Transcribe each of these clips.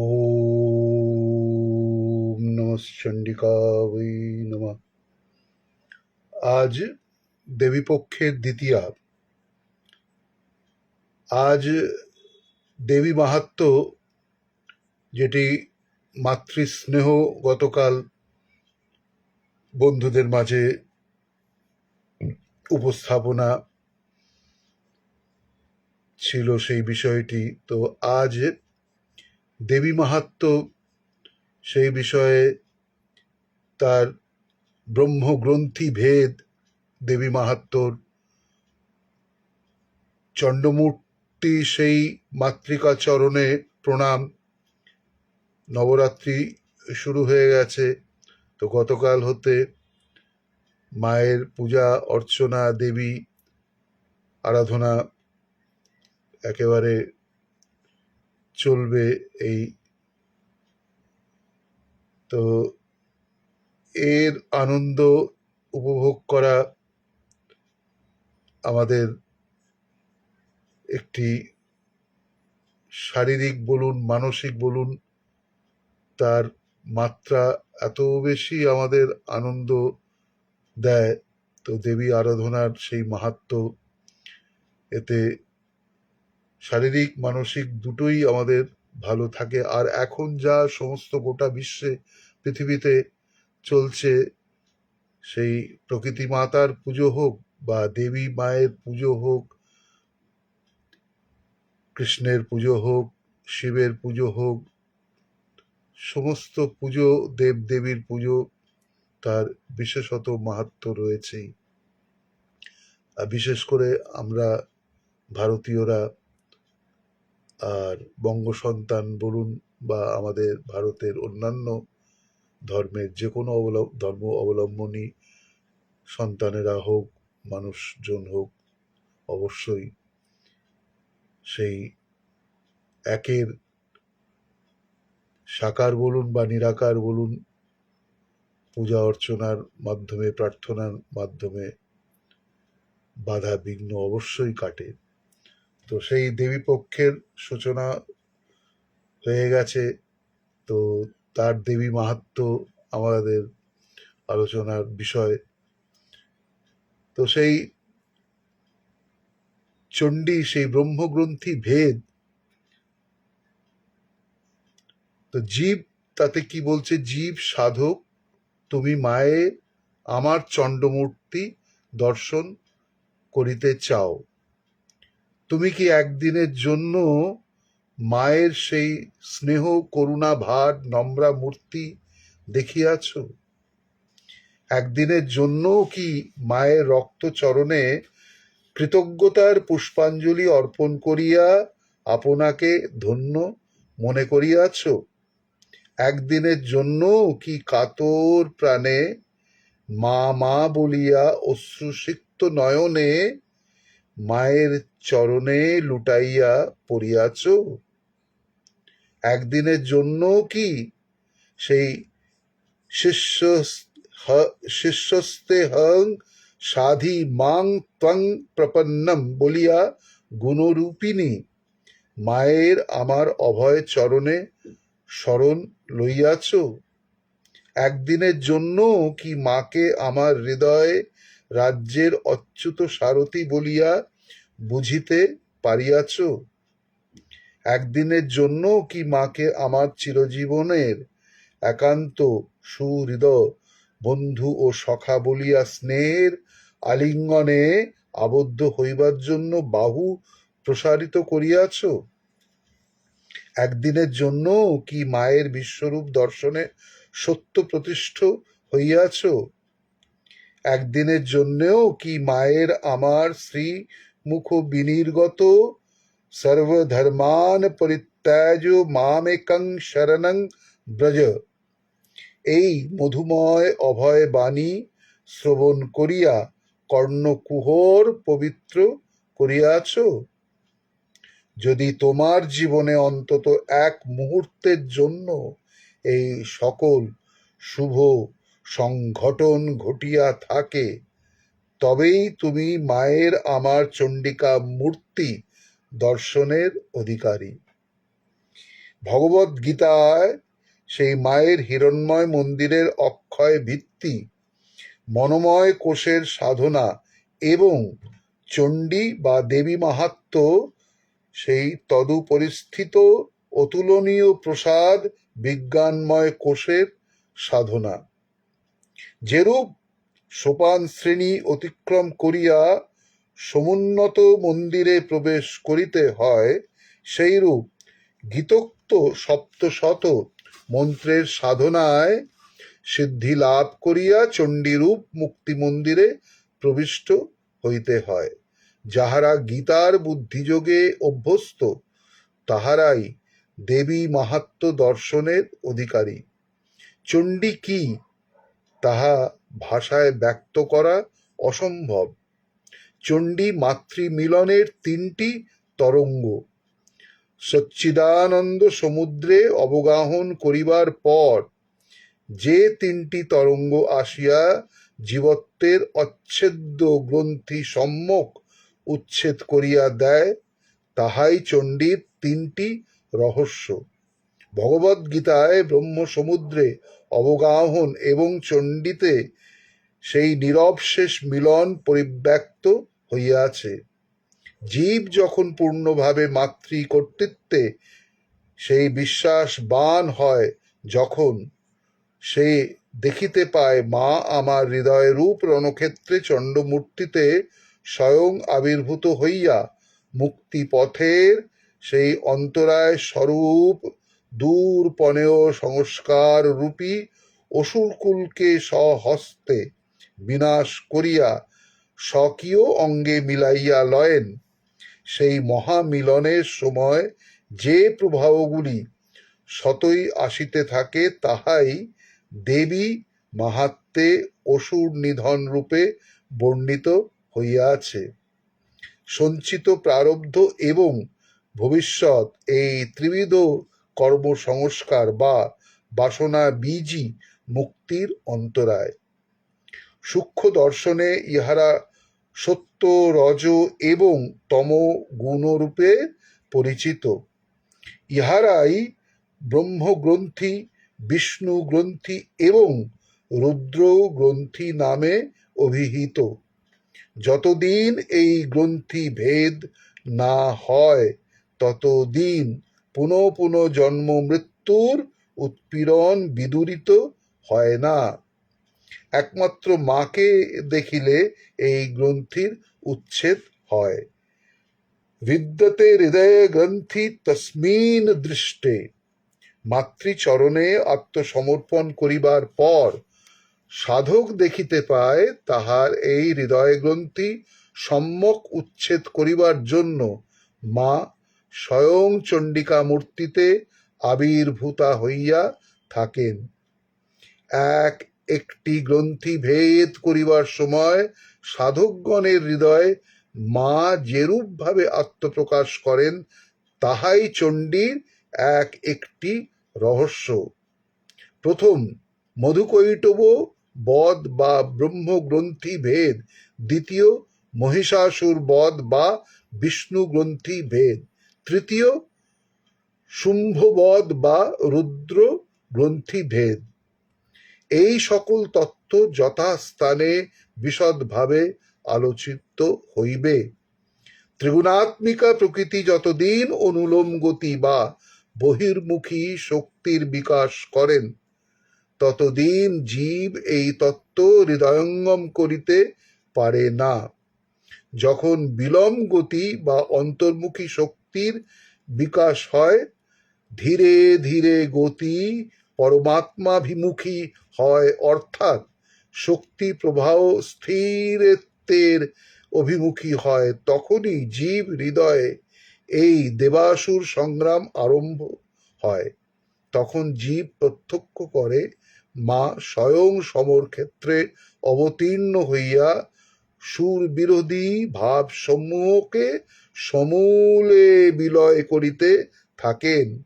ওম নমঃ চণ্ডিকাবৈ নমঃ। আজ দেবীপক্ষের দ্বিতীয়া। আজ দেবী মাহাত্ম যেটি মাতৃস্নেহ গতকাল বন্ধুদের মাঝে উপস্থাপনা ছিল সেই বিষয়টি। তো আজ দেবী মাহাত্ম সেই বিষয়ে তার ব্রহ্মগ্রন্থি ভেদ দেবী মাহাত্মর। চণ্ডমূর্তি সেই মাতৃকা চরণে প্রণাম। নবরাত্রি শুরু হয়ে গেছে। তো গতকাল হতে মায়ের পূজা, অর্চনা, দেবী, আরাধনা একেবারে চলবে এই। তো এর আনন্দ উপভোগ করা আমাদের একটি শারীরিক বলুন, মানসিক বলুন, তার মাত্রা এত বেশি আমাদের আনন্দ দেয়। তো দেবী আরাধনার সেই মাহাত্ম, এতে শারীরিক, মানসিক দুটোই আমাদের ভালো থাকে। আর এখন যা সমস্ত গোটা বিশ্বে, পৃথিবীতে চলছে, সেই প্রকৃতি মাতার পুজো হোক বা দেবী মায়ের পুজো হোক, কৃষ্ণের পুজো হোক, শিবের পুজো হোক, সমস্ত পুজো দেব দেবীর পুজো তার বিশেষত মাহাত্ম রয়েছেই। বিশেষ করে আমরা ভারতীয়রা আর বঙ্গ সন্তান বলুন বা আমাদের ভারতের অন্যান্য ধর্মের যে কোনো অবলম্ব ধর্ম অবলম্বনী সন্তানেরা হোক, মানুষজন হোক, অবশ্যই সেই একের সাকার বলুন বা নিরাকার বলুন, পূজা অর্চনার মাধ্যমে, প্রার্থনার মাধ্যমে বাধা বিঘ্ন অবশ্যই কাটে। তো সেই দেবী পক্ষের সূচনা হয়ে গেছে। তো তার দেবী মাহাত্ম আমাদের আলোচনার বিষয়। তো সেই চণ্ডী, সেই ব্রহ্মগ্রন্থি ভেদ, তো জীব তাতে কি বলছে? জীব সাধক, তুমি মায়ে আমার চণ্ডমূর্তি দর্শন করিতে চাও। তুমি কি একদিনের জন্য মায়ের সেই স্নেহ, করুণা, ভার, নম্রা মূর্তি দেখিয়াছ? একদিনের জন্য কি মায়ের রক্ত চরণে কৃতজ্ঞতার পুষ্পাঞ্জলি অর্পণ করিয়া আপনাকে ধন্য মনে করিয়াছ? একদিনের জন্য কি কাতর প্রাণে মা মা বলিয়া অশ্রুসিক্ত নয়নে মায়ের চরণে লুটাইয়া পড়িয়াছ? একদিনের জন্য কি সেই শিষ্য শিষ্যস্তে হং সাধি মাং ত্বং প্রপন্নম বলিয়া গুণরূপিণী। মায়ের আমার অভয় চরণে শরণ লইয়াছ। একদিনের জন্য কি মাকে আমার হৃদয়ে রাজ্যের অচ্যুত সারথি বলিয়া বুঝিতে পারিয়াছ? একদিনের জন্য কি মাকে আমার চিরজীবনের একান্ত সুহৃদয় বন্ধু ও সখা বলিয়া স্নেহের আলিঙ্গনে আবদ্ধ হইবার জন্য বাহু প্রসারিত করিয়াছ? একদিনের জন্য কি মায়ের বিশ্বরূপ দর্শনে সত্য প্রতিষ্ঠ হইয়াছ? একদিনের জন্যেও কি মায়ের আমার শ্রী মুখ বিনির্গত সর্বধর্মান পরিত্যাজ মামেকং শরণং ব্রজ এই মধুময় অভয় বাণী শ্রবণ করিয়া কর্ণকুহর পবিত্র করিয়াছ। যদি তোমার জীবনে অন্তত এক মুহূর্তের জন্য এই সকল শুভ সংঘটন ঘটিয়া থাকে তবেই তুমি মায়ের আমার চণ্ডিকা মূর্তি দর্শনের অধিকারী। ভগবদ গীতায় সেই মায়ের হিরণ্ময় মন্দিরের অক্ষয় ভিত্তি, মনোময় কোষের সাধনা এবং চণ্ডী বা দেবী মাহাত্ম সেই তদুপরিস্থিত অতুলনীয় প্রসাদ বিজ্ঞানময় কোষের সাধনা। যেরূপ সোপান শ্রেণি অতিক্রম করিয়া সমুন্নত মন্দিরে প্রবেশ করিতে হয়, সেইরূপ গীতোক্ত সপ্তশত মন্ত্রের সাধনায় সিদ্ধি লাভ করিয়া চণ্ডীরূপ মুক্তি মন্দিরে প্রবিষ্ট হইতে হয়। যাহারা গীতার বুদ্ধিযোগে অভ্যস্ত, তাহারাই দেবী মাহাত্ম দর্শনের অধিকারী। চণ্ডী কি তাহা ভাষায় ব্যক্ত করা অসম্ভব। চণ্ডী মাতৃমিলনের তিনটি তরঙ্গ। সচ্চিদানন্দ সমুদ্রে অবগাহন করিবার পর যে তিনটি তরঙ্গ আসিয়া জীবত্বের অচ্ছেদ্য গ্রন্থি সম্মুখ উচ্ছেদ করিয়া দেয়, তাহাই চণ্ডীর তিনটি রহস্য। ভগবদ্গীতায় ব্রহ্ম সমুদ্রে অবগাহন এবং চণ্ডীতে সেই নিরবশেষ মিলন পরিব্যক্ত হইয়াছে। জীব যখন পূর্ণভাবে মাতৃ কর্তৃত্বে সেই বিশ্বাস বান হয়, যখন সে দেখিতে পায়, মা, আমার হৃদয় রূপ রণক্ষেত্রে চণ্ডমূর্তিতে স্বয়ং আবির্ভূত হইয়া মুক্তি পথের সেই অন্তরায় স্বরূপ দূর পনেয় সংস্কার রূপী অসুরকুলকে সহস্তে বিনাশ করিয়া স্বকীয় অঙ্গে মিলাইয়া লয়েন। সেই মহামিলনের সময় যে প্রভাবগুলি সতই আসিতে থাকে, তাহাই দেবী মাহাত্মে অসুর নিধন রূপে বর্ণিত হইয়াছে। সঞ্চিত প্রারব্ধ এবং ভবিষ্যৎ এই ত্রিবিধ কর্মসংস্কার বা বাসনা বীজই মুক্তির অন্তরায়। সূক্ষ্ম দর্শনে ইহারা সত্য, রজ এবং তম গুণরূপে পরিচিত। ইহারাই ব্রহ্মগ্রন্থি বিষ্ণু গ্রন্থি এবং রুদ্র গ্রন্থি নামে অভিহিত। যতদিন এই গ্রন্থি ভেদ না হয়, ততদিন পুনঃ পুনঃ জন্ম মৃত্যুর উৎপীড়ন বিদূরিত হয় না। একমাত্র মাকে দেখিলে এই গ্রন্থির উচ্ছেদ হয়। বিদ্যতে হৃদয়ে গ্রন্থি তস্মিন দৃষ্টে। মাতৃচরণে আত্মসমর্পণ করিবার পর সাধক দেখিতে পায় তাহার এই হৃদয় গ্রন্থি সম্যক উচ্ছেদ করিবার জন্য মা স্বয়ং চণ্ডিকা মূর্তিতে আবির্ভূতা হইয়া থাকেন। এক একটি গ্রন্থি ভেদ করিবার সময় সাধকগণের হৃদয়ে মা যেরূপভাবে আত্মপ্রকাশ করেন, তাহাই চণ্ডীর এক একটি রহস্য। প্রথম, মধুকৈটব বধ বা ব্রহ্মগ্রন্থি ভেদ। দ্বিতীয়, মহিষাসুর বধ বা বিষ্ণু গ্রন্থি ভেদ। তৃতীয় শুম্ভবধ বা রুদ্র গ্রন্থি ভেদ এই সকল তত্ত্ব যথাস্থানে বিশদভাবে আলোচিত হইবে। ত্রিগুণাত্মিকা প্রকৃতি যতদিন অনুলোম গতি বা বহির্মুখী শক্তির বিকাশ করেন, ততদিন জীব এই তত্ত্ব হৃদয়ঙ্গম করিতে পারে না। যখন বিলম গতি বা অন্তর্মুখী শক্তির বিকাশ হয়, ধীরে ধীরে গতি পরমাত্মাভিমুখী হয়, অর্থাৎ শক্তি প্রবাহ স্থিরত্বের অভিমুখী হয়। তখনই জীব হৃদয়ে এই দেবাসুর সংগ্রাম আরম্ভ হয়। তখন জীব প্রত্যক্ষ করে মা স্বয়ং সমর ক্ষেত্রে অবতীর্ণ হইয়া সুর বিরোধী ভাব সমূহকে সমূলে বিলয় করিতে থাকেন।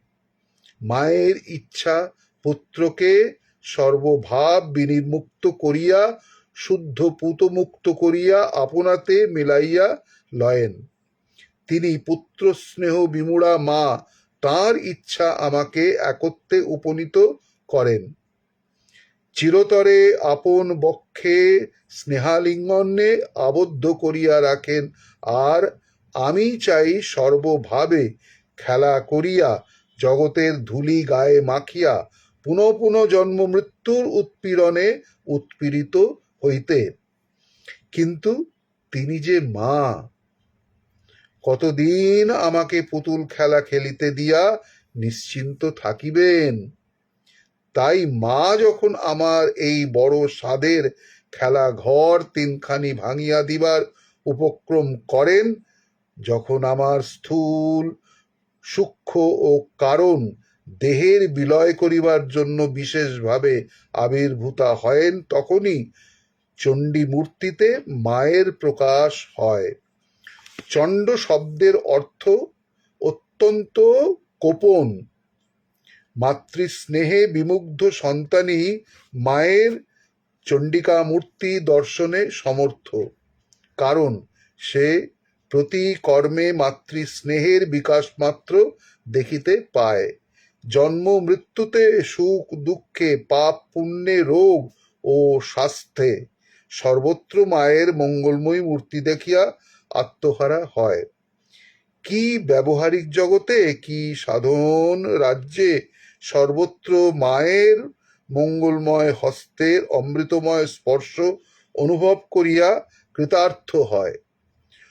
মায়ের ইচ্ছা পুত্রকে সর্বভাব বিনির্মুক্ত করিয়া, শুদ্ধ পুতমুক্ত করিয়া আপনাতে মিলাইয়া লয়েন। তিনি পুত্র স্নেহ বিমূঢ়া মা, তার ইচ্ছা আমাকে একত্রে উপনীত করেন। চিরতরে আপন বক্ষে স্নেহালিঙ্গনে আবদ্ধ করিয়া রাখেন। আর আমি চাই সর্বভাবে খেলা করিয়া, জগতের ধূলি গায়ে মাখিয়া, পুনঃ পুনঃ জন্ম মৃত্যুর উৎপীড়নে উৎপীড়িত হইতে। কিন্তু তিনি যে মা, কতদিন আমাকে পুতুল খেলা খেলিতে দিয়া নিশ্চিন্ত থাকিবেন? তাই মা যখন আমার এই বড় সাদের খেলা ঘর তিনখানি ভাঙিয়া দিবার উপক্রম করেন, যখন আমার স্থূল, সূক্ষ্ম ও কারণ দেহের বিলয় করিবার জন্য বিশেষভাবে আবির্ভূতা হয়েন, তখনই চণ্ডী মূর্তিতে মায়ের প্রকাশ হয়। চণ্ড শব্দের অর্থ অত্যন্ত কোপন মাতৃস্নেহে বিমুগ্ধ সন্তানই মায়ের চণ্ডিকা মূর্তি দর্শনে সমর্থ। কারণ সে প্রতি কর্মে মাতৃস্নেহের বিকাশ মাত্র দেখিতে পায়। জন্ম মৃত্যুতে সুখ, দুঃখে পাপ, পুণ্যে রোগ ও স্বাস্থ্যে সর্বত্র মায়ের মঙ্গলময়ী মূর্তি দেখিয়া আত্মহারা হয়। কি ব্যবহারিক জগতে, কি সাধন রাজ্যে সর্বত্র মায়ের মঙ্গলময় হস্তের অমৃতময় স্পর্শ অনুভব করিয়া কৃতার্থ হয়।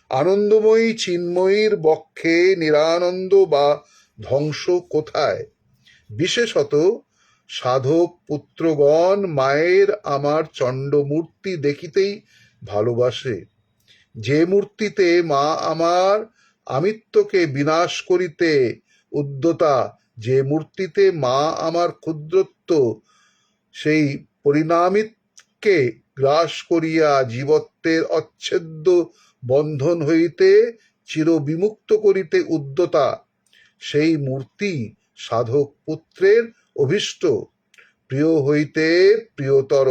আনন্দময়ী চিন্ময়ীর বক্ষে নিরানন্দ বা ধ্বংস কোথায়? বিশেষত সাধক পুত্রগণ মায়ের আমার চণ্ড মূর্তি দেখিতেই ভালোবাসে। যে মূর্তিতে মা আমার আমিত্বকে বিনাশ করিতে উদ্যতা যে মূর্তিতে মা আমার ক্ষুদ্রত্ব, সেই পরিণামিতকে গ্রাস করিয়া জীবত্বের অচ্ছেদ্য বন্ধন হইতে চিরবিমুক্ত করিতে উদ্যতা, সেই মূর্তি সাধক পুত্রের অভিষ্ট, প্রিয় হইতে প্রিয়তর।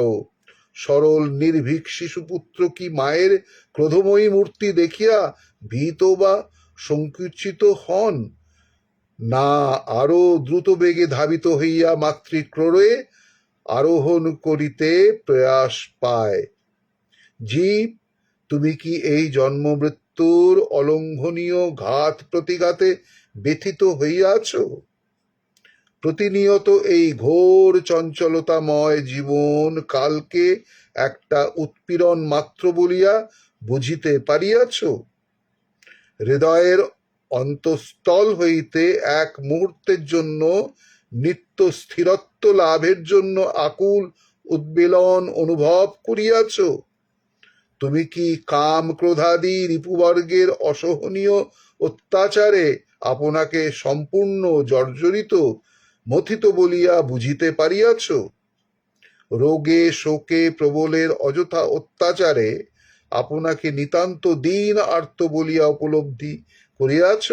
সরল নির্ভীক শিশুপুত্র কি মায়ের ক্রোধময়ী মূর্তি দেখিয়া ভীত বা সংকুচিত হন? না আরও দ্রুত বেগে ধাবিত হইয়া মাতৃক্রোড়ে আরোহণ করিতে প্রয়াস পায়। জীব, তুমি কি এই জন্ম মৃত্যুর অলঙ্ঘনীয় ঘাত প্রতিঘাতে ব্যথিত হইয়াছ? প্রতিনিয়ত এই ঘোর চঞ্চলতাময় জীবন কালকে একটা উৎপীড়ন মাত্র বলিয়া বুঝিতে পারিয়াছ? হৃদয়ের অন্তঃস্থল হইতে এক মুহূর্তের জন্য নিত্য স্থিরত্ব লাভের জন্য আকুল উদ্বেলন অনুভব করিয়াছ। তুমি কি কাম ক্রোধাদি রিপুবর্গের অসহনীয় অত্যাচারে আপনাকে সম্পূর্ণ জর্জরিত, মথিত বলিয়া বুঝিতে পারিয়াছ? রোগে, শোকে, প্রবলের অযথা অত্যাচারে আপনাকে নিতান্ত দিন আর্ত বলিয়া উপলব্ধি করিয়াছ?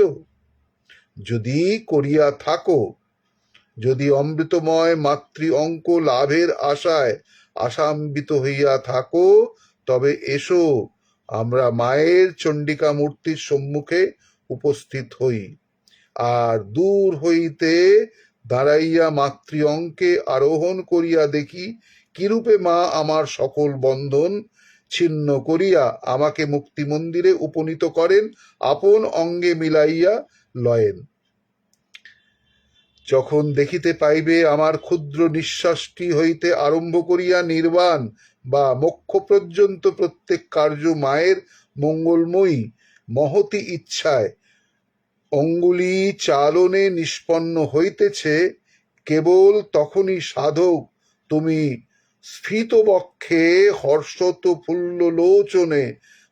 যদি করিয়া থাকো, যদি অমৃতময় মাতৃ অঙ্ক লাভের আশায় আশাম্বিত হইয়া থাকো, তবে এসো, আমরা মায়ের চণ্ডিকা মূর্তির সম্মুখে উপস্থিত হই। আর দূর হইতে দাঁড়াইয়া মাতৃ অঙ্কে আরোহণ করিয়া দেখি, কিরূপে মা আমার সকল বন্ধন ছিন্ন করিয়া আমাকে মুক্তি মন্দিরে উপনীত করেন, আপন অঙ্গে মিলাইয়া লয়েন। যখন দেখিতে পাইবে আমার ক্ষুদ্র নিঃশ্বাসটি হইতে আরম্ভ করিয়া নির্বাণ বা মোক্ষ পর্যন্ত প্রত্যেক কার্য মায়ের মঙ্গলময়ী, মহতি ইচ্ছায় অঙ্গুলি চালনে নিষ্পন্ন হইতেছে, কেবল তখনই সাধক তুমি স্ফীত বক্ষে হর্ষত ফুল্ল লোচনে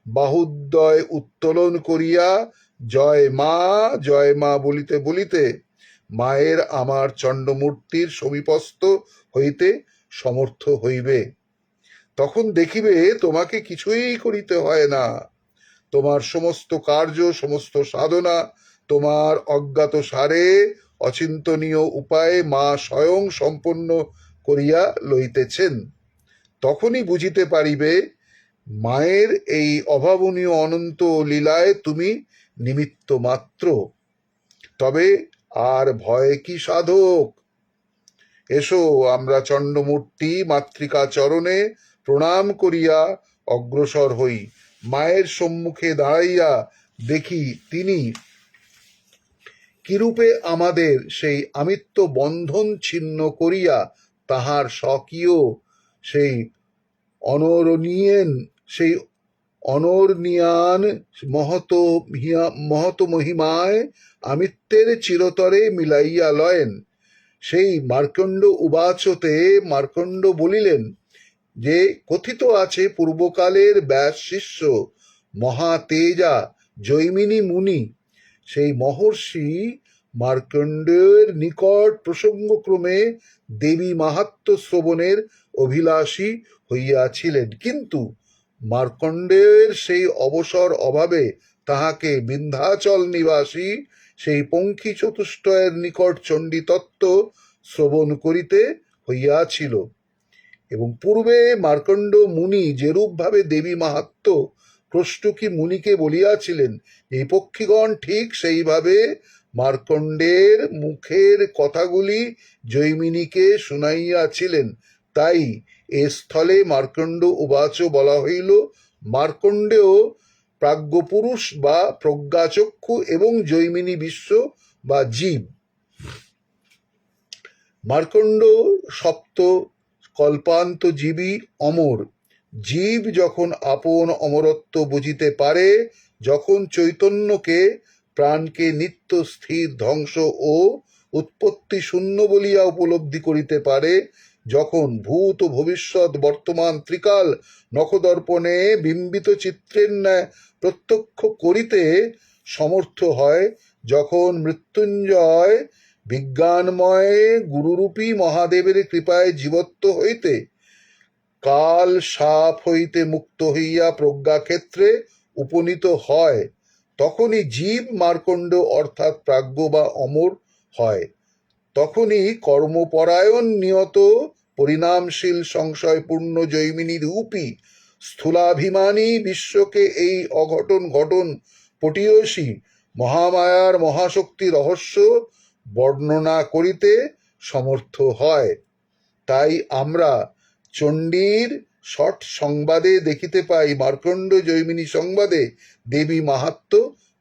বাহুদ্বয় উত্তোলন করিয়া, জয় মা জয় মা বলিতে বলিতে মায়ের আমার চণ্ডমূর্তির সমীপস্থ হইতে সমর্থ হইবে। তখন দেখিবে, তোমাকে কিছুই করিতে হয় না। তোমার সমস্ত কার্য, সমস্ত সাধনা, তোমার অজ্ঞাত সারে অচিন্তনীয় উপায়ে মা স্বয়ং সম্পন্ন করিয়া লইতেছেন, তখনই বুঝিতে পারিবে, মায়ের এই অভাবনীয় অনন্ত লীলায় তুমি নিমিত্ত মাত্র। তবে আর ভয় কি সাধক? এসো, আমরা চণ্ডমূর্তি মাতৃকা চরণে প্রণাম করিয়া অগ্রসর হই। মায়ের সম্মুখে দাঁড়াইয়া দেখি তিনি। কিরূপে আমাদের সেই আমিত্ব বন্ধন ছিন্ন করিয়া তাহার স্বকীয় সেই অনরণীয়েন, সেই অনর্নিয়ান মহত মহত মহিমায় আমিত্বের চিরতরে মিলাইয়া লয়েন। সেই মার্কণ্ড উবাচতে মার্কণ্ড বলিলেন, যে কথিত আছে পূর্বকালের ব্যাস শিষ্য মহাতেজা জৈমিনী মুনি। সেই মহর্ষি মার্কণ্ডের নিকট প্রসঙ্গক্রমে দেবী মাহাত্ম্য শ্রবণের অভিলাষী হইয়াছিলেন। কিন্তু মার্কণ্ডের সেই অবসর অভাবে তাহাকে বিন্ধ্যাচল নিবাসী, সেই পঙ্খী চতুষ্টয়ের নিকট চণ্ডী তত্ত্ব শ্রবণ করিতে হইয়াছিল। এবং পূর্বে মার্কণ্ড মুনি যেরূপভাবে দেবী মাহাত্ম্য প্রষ্টুকি মুনিকে বলিয়াছিলেন, এই পক্ষীগণ ঠিক সেইভাবে মার্কণ্ডের মুখের কথাগুলি জৈমিনীকে শুনাইয়াছিলেন। তাই এ স্থলে মার্কণ্ড উবাচ বলা হইল মার্কণ্ডেও প্রাজ্ঞপুরুষ বা প্রজ্ঞাচক্ষু এবং জৈমিনী বিশ্ব বা জীব। মার্কণ্ড সপ্ত কল্পান্ত জীবী অমর। জীব যখন আপন অমরত্ব বুঝিতে পারে, যখন চৈতন্যকে প্রাণকে নিত্য স্থির ধ্বংস ও উৎপত্তি শূন্য বলিয়া উপলব্ধি করিতে পারে, যখন ভূত ও ভবিষ্যৎ বর্তমান ত্রিকাল নখদর্পণে বিম্বিত চিত্রের ন্যায় প্রত্যক্ষ করিতে সমর্থ হয়, যখন মৃত্যুঞ্জয় বিজ্ঞানময় গুরুরূপী মহাদেবের কৃপায় জীবত্ব হইতে কাল সাপ হইতে মুক্ত হইয়া প্রজ্ঞাক্ষেত্রে উপনীত হয়। তখনই জীব মার্কণ্ড অর্থাৎ প্রাজ্ঞ বা অমর হয়। তখনই কর্মপরায়ণ নিয়ত, পরিণামশীল সংশয়পূর্ণ জৈমিনী রূপী, স্থূলাভিমানী বিশ্বকে এই অঘটন ঘটন পটীয়সী, মহামায়ার মহাশক্তি রহস্য বর্ণনা করিতে সমর্থ হয়। তাই আমরা চণ্ডীর শট সংবাদে দেখিতে পাই মার্কণ্ড জৈমিনী সংবাদে দেবী মাহাত্ম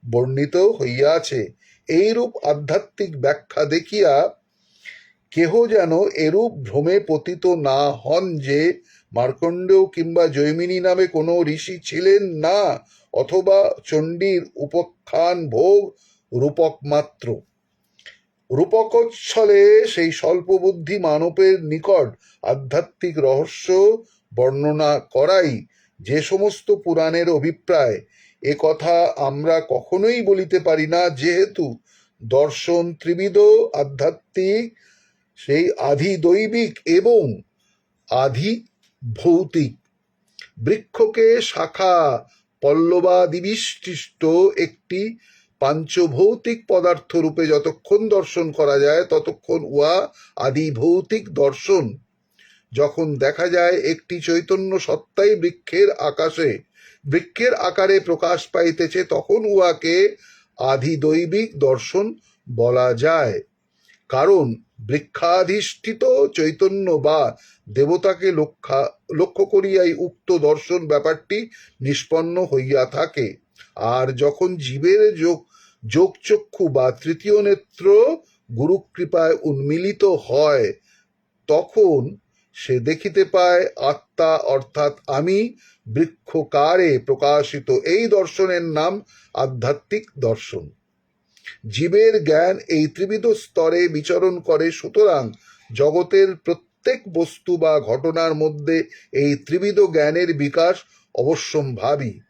বর্ণিত হইয়াছে। এইরূপ আধ্যাত্মিক ব্যাখ্যা দেখিয়া কেহ যেন এরূপ ভ্রমে পতিত না হন যে মার্কণ্ড কিংবা জৈমিনী নামে কোনো ঋষি ছিলেন না অথবা চণ্ডীর উপখ্যান ভোগ রূপক মাত্র। রূপকচ্ছলে সেই স্বল্পবুদ্ধি মানবের নিকট আধ্যাত্মিক রহস্য বর্ণনা করাই যে সমস্ত পুরাণের অভিপ্রায়, এ কথা আমরা কখনোই বলিতে পারি না, যেহেতু দর্শন ত্রিবিধ আধ্যাত্মিক, সেই আধি দৈবিক এবং আধি ভৌতিক বৃক্ষকে শাখা পল্লবাদিবিষ্টিষ্ট একটি পাঞ্চভৌতিক পদার্থ রূপে যতক্ষণ দর্শন করা যায়, ততক্ষণ উহা আদি ভৌতিক দর্শন যখন দেখা যায় একটি চৈতন্য সত্তাই বৃক্ষের আকাশে, বৃক্ষের আকারে প্রকাশ পাইতেছে, তখন উহাকে আধি দৈবিক দর্শন বলা যায়। কারণ বৃক্ষাধিষ্ঠিত চৈতন্য বা দেবতাকে লক্ষ্যা, লক্ষ্য করিয়াই উক্ত দর্শন ব্যাপারটি নিষ্পন্ন হইয়া থাকে। আর যখন জীবের যোগ, যোগচক্ষু বা তৃতীয় নেত্র গুরুকৃপায় উন্মিলিত হয়, তখন সে দেখিতে পায় আত্মা, অর্থাৎ আমি, বৃক্ষকারে প্রকাশিত এই দর্শনের নাম আধ্যাত্মিক দর্শন। জীবের জ্ঞান এই ত্রিবিধ স্তরে বিচরণ করে, সুতরাং জগতের প্রত্যেক বস্তু বা ঘটনার মধ্যে এই ত্রিবিধ জ্ঞানের বিকাশ অবশ্যম্ভাবী।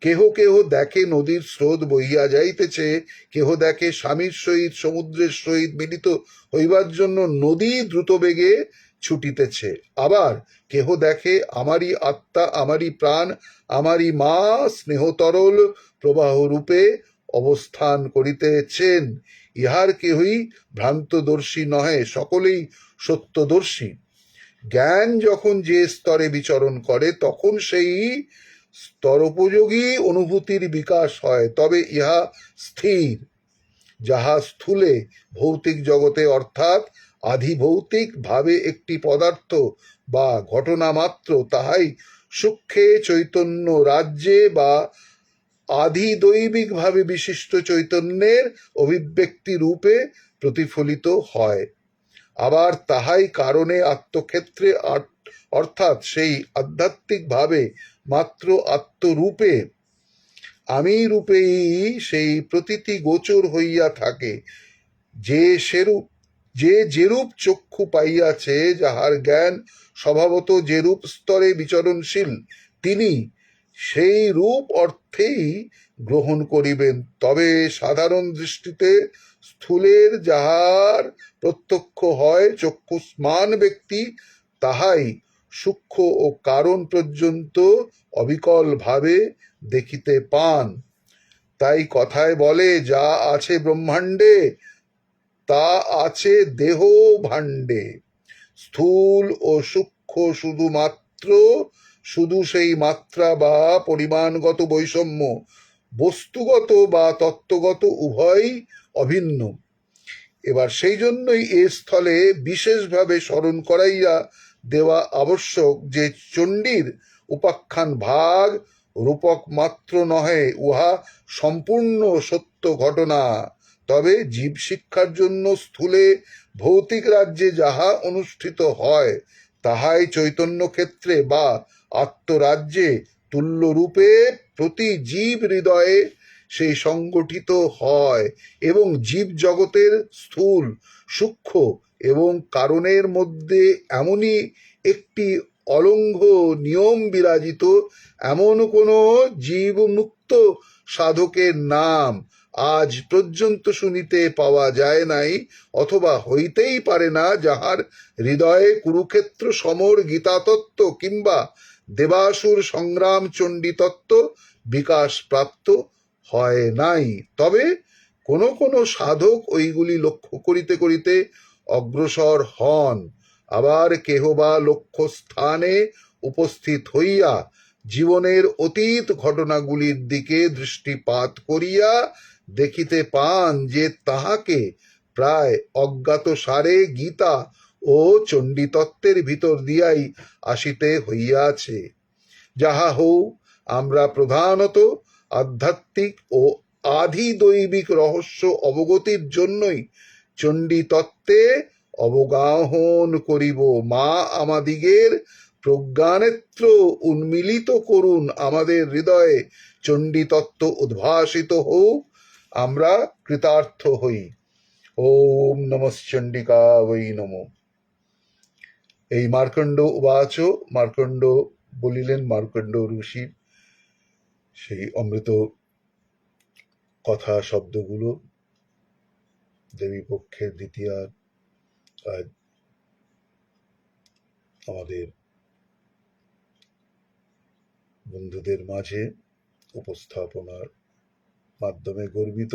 কেহ কেহ দেখে নদীর স্রোত বহিয়া যাইতেছে, কেহ দেখে স্বামীর সহিত, সমুদ্রের সহিত মিলিত হইবার জন্য নদী দ্রুত বেগে ছুটিতেছে। আবার কেহ দেখে, আমারই আত্মা, আমারই প্রাণ, আমারই মা স্নেহতরল প্রবাহ রূপে অবস্থান করিতেছেন। ইহার কেহই ভ্রান্তদর্শী নহে, সকলেই সত্যদর্শী। জ্ঞান যখন যে স্তরে বিচরণ করে, তখন সেই স্তরোপযোগী অনুভূতির বিকাশ হয়, তবে ইহা স্থির। যাহা স্থূলে ভৌতিক জগতে অর্থাৎ আধিভৌতিক ভাবে একটি পদার্থ বা ঘটনা মাত্র তাহাই সূক্ষ্মে চৈতন্য রাজ্যে বা আধিদৈবিক ভাবে বিশিষ্ট চৈতন্যের অভিব্যক্তি রূপে প্রতিফলিত হয়। আবার তাহাই কারণে আত্মক্ষেত্রে অর্থাৎ সেই আধ্যাত্মিক ভাবে মাত্র আত্মরূপে আমি রূপেই সেই প্রতীতি গোচর হইয়া থাকে। যে সেরূপ যে যেরূপ চক্ষু পাইয়াছে, যাহার জ্ঞান স্বভাবত যেরূপ স্তরে বিচরণশীল, তিনি সেই রূপ অর্থেই গ্রহণ করিবেন। তবে সাধারণ দৃষ্টিতে স্থূলের যাহার প্রত্যক্ষ হয় চক্ষুষ্মান ব্যক্তি, তাহাই সূক্ষ্ম ও কারণ পর্যন্ত অবিকল ভাবে দেখিতে পান। তাই কথায় বলে, যা আছে ব্রহ্মাণ্ডে তা আছে দেহ ভাণ্ডে। স্থূল ও সূক্ষ্ম শুধুমাত্র, শুধু সেই মাত্রা বা পরিমাণগত বৈষম্য, বস্তুগত বা তত্ত্বগত উভয়ই অভিন্ন। এবার সেই জন্যই এ স্থলে বিশেষভাবে স্মরণ করাইয়া দেওয়া আবশ্যক যে চণ্ডীর উপাখ্যান ভাগ রূপক মাত্র নহে, উহা সম্পূর্ণ সত্য ঘটনা। তবে জীব শিক্ষার জন্য স্থূলে ভৌতিক রাজ্যে যাহা অনুষ্ঠিত হয়, তাহাই চৈতন্য ক্ষেত্রে বা আত্মরাজ্যে তুল্যরূপে প্রতি জীব হৃদয়ে সেই সংগঠিত হয় এবং জীব জগতের স্থূল, সূক্ষ্ম এবং কারণের মধ্যে এমনই একটি অলঙ্ঘ নিয়ম বিরাজিত এমন কোনো জীব মুক্ত সাধকের নাম আজ পর্যন্ত শুনিতে পাওয়া যায় নাই, অথবা হইতেই পারে না যাহার হৃদয়ে কুরুক্ষেত্র, সমর, গীতাতত্ত্ব কিংবা দেবাসুর সংগ্রাম চণ্ডী তত্ত্ব বিকাশ প্রাপ্ত হয় নাই। তবে কোন কোন সাধক ওইগুলি লক্ষ্য করিতে করিতে অগ্রসর হন। আবার কেহ বা লক্ষ্য স্থানে উপস্থিত হইয়া জীবনের অতীত ঘটনাগুলির দিকে দৃষ্টিপাত করিয়া দেখিতে পান যে তাহাকে প্রায় অজ্ঞাত সারে গীতা ও চণ্ডীতত্ত্বের ভিতর দিয়াই আসিতে হইয়াছে। যাহা হউ আমরা প্রধানত আধ্যাত্মিক ও আধিদৈবিক রহস্য অবগতির জন্যই চণ্ডী তত্ত্বে অবগাহন করিব। মা আমাদিগের প্রজ্ঞানেত্র উন্মিলিত করুন, আমাদের হৃদয়ে চণ্ডী তত্ত্ব উদ্ভাসিত হোক আমরা কৃতার্থ হই। ওম নমশ্চণ্ডিকা বৈ নম। এই মার্কণ্ড উবাচ, মার্কণ্ড বলিলেন মার্কণ্ড ঋষি। সেই অমৃত কথা শব্দগুলো দেবী পক্ষের দ্বিতীয় আজ আমাদের বন্ধুদের মাঝে উপস্থাপনার মাধ্যমে গর্বিত।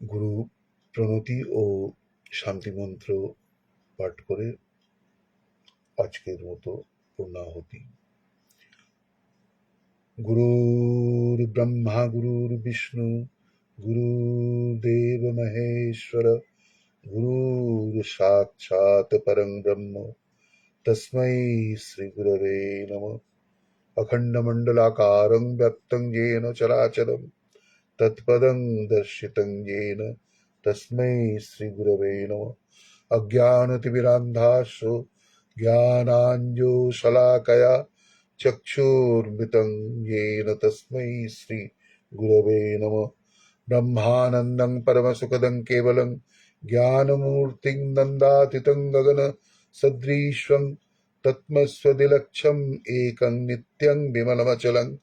গুরু প্রণতি ও শান্তিমন্ত্র পাঠ করে আজকের মতো পূর্ণাহতি। গুরুর ব্রহ্মা, গুরুর বিষ্ণু গুরুদেব মহেশ্বর, গুরুর সাক্ষাৎ পরং ব্রহ্ম তস্मै শ্রী গুরবে নম। अखण्डमण्डलाकारं व्यक्तं येन चराचरं तत्पदं दर्शितं येन तस्मै श्रीगुरवे चक्षुर्मृतं येन तस्मै श्रीगुरवे परमसुखदं केवलं ज्ञानमूर्तिं नन्दातीतं गगन सदृश्वं तत्मस्वदिलक्षम् एकं नित्यं विमलमचलं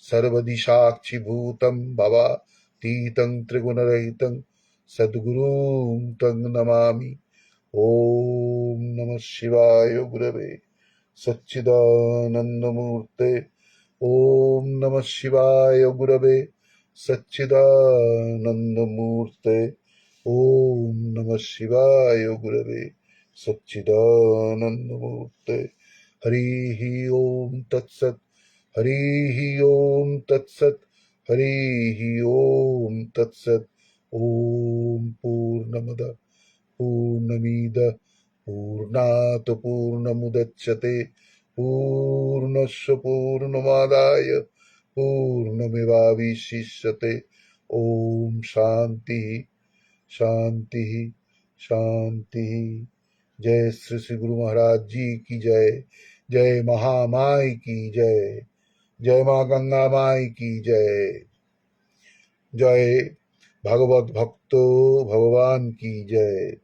सर्वदिशाक्षिभूतं भवातीतं त्रिगुणरहितं सद्गुरुं तं नमामि। ॐ नमः शिवाय गुरवे सच्चिदानन्दमूर्ते। ॐ नमः शिवाय गुरवे सच्चिदानन्दमूर्ते। ॐ नमः शिवाय गुरवे। सच्चिदानन्दमूर्ते हरिः ॐ तत्सत्, हरिः ॐ तत्सत्, हरिः ॐ तत्सत्। ॐ पूर्णमदः, पूर्णमिदः, पूर्णात् पूर्णमुदच्यते पूर्णस्य पूर्णमादाय, पूर्णमेवावशिष्यते। ॐ शान्तिः शांति शांति जय श्री श्री गुरु महाराज जी की जय। जय महामाई की जय। जय माँ गंगा माई की जय। जय। भगवत भक्तो भगवान की जय।